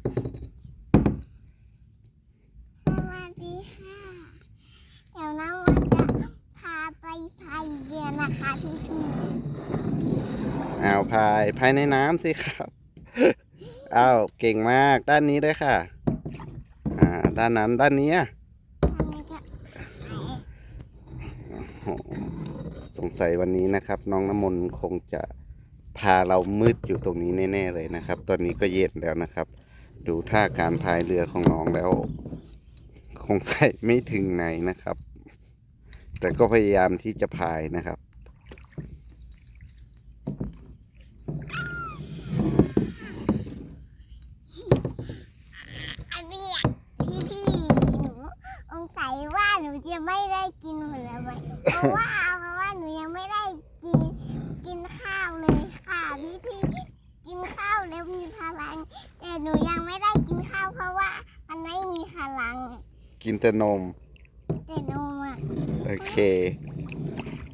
สวัสดีค่ะ เดี๋ยวน้องวันจะพาไปพายเรือนะคะพี่พี่อ้าวพายพายในน้ำสิครับ อ้าวเก่งมากด้านนี้ด้วยค่ะ อ่าด้านนั้นด้านนี้อะสงสัยวันนี้นะครับ น้องน้ำมนต์คงจะพาเรามืดอยู่ตรงนี้แน่ๆเลยนะครับ ตอนนี้ก็เย็นแล้วนะครับ ดูท่าการพายเรือของน้องแล้ว คงใส่ไม่ถึงไหนนะครับ แต่ก็พยายามที่จะพายนะครับอันนี้พี่พี่หนูสงสัยว่าหนูจะไม่ได้กินผลไม้เพราะว่าเพราะว่าหนูยังไม่ได้กินข้าวเลยค่ะพี่พี่ๆกินข้าว แล้วมีพลัง แต่หนูยังไม่ได้กินข้าวเพราะว่า มันไม่มีพลัง กินแต่นม แต่หนูอะ โอเค